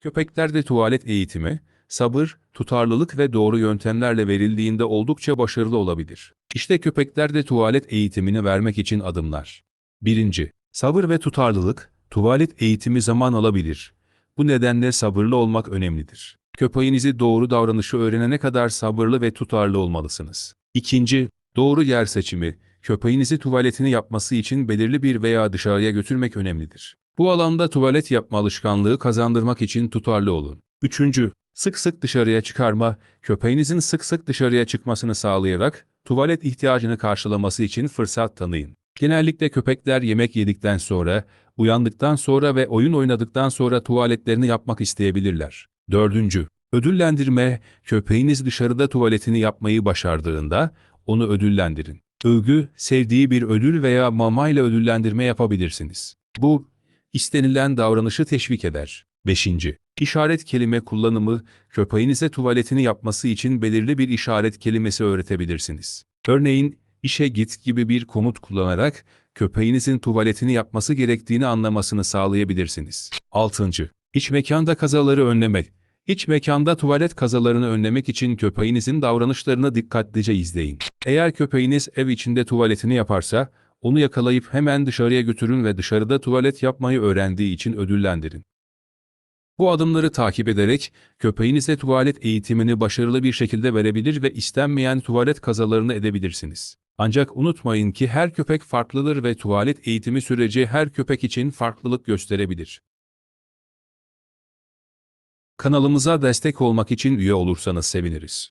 Köpeklerde tuvalet eğitimi, sabır, tutarlılık ve doğru yöntemlerle verildiğinde oldukça başarılı olabilir. İşte köpeklerde tuvalet eğitimini vermek için adımlar. 1. Sabır ve tutarlılık, tuvalet eğitimi zaman alabilir. Bu nedenle sabırlı olmak önemlidir. Köpeğinizi doğru davranışı öğrenene kadar sabırlı ve tutarlı olmalısınız. 2. Doğru yer seçimi, köpeğinizi tuvaletini yapması için belirli bir veya dışarıya götürmek önemlidir. Bu alanda tuvalet yapma alışkanlığı kazandırmak için tutarlı olun. 3. Sık sık dışarıya çıkarma, köpeğinizin sık sık dışarıya çıkmasını sağlayarak tuvalet ihtiyacını karşılaması için fırsat tanıyın. Genellikle köpekler yemek yedikten sonra, uyandıktan sonra ve oyun oynadıktan sonra tuvaletlerini yapmak isteyebilirler. 4. Ödüllendirme, köpeğiniz dışarıda tuvaletini yapmayı başardığında onu ödüllendirin. Övgü, sevdiği bir ödül veya mamayla ödüllendirme yapabilirsiniz. Bu, istenilen davranışı teşvik eder. 5. İşaret kelime kullanımı, köpeğinize tuvaletini yapması için belirli bir işaret kelimesi öğretebilirsiniz. Örneğin, işe git gibi bir komut kullanarak köpeğinizin tuvaletini yapması gerektiğini anlamasını sağlayabilirsiniz. 6. İç mekanda kazaları önlemek. İç mekanda tuvalet kazalarını önlemek için köpeğinizin davranışlarını dikkatlice izleyin. Eğer köpeğiniz ev içinde tuvaletini yaparsa, onu yakalayıp hemen dışarıya götürün ve dışarıda tuvalet yapmayı öğrendiği için ödüllendirin. Bu adımları takip ederek köpeğinize tuvalet eğitimini başarılı bir şekilde verebilir ve istenmeyen tuvalet kazalarını edebilirsiniz. Ancak unutmayın ki her köpek farklıdır ve tuvalet eğitimi süreci her köpek için farklılık gösterebilir. Kanalımıza destek olmak için üye olursanız seviniriz.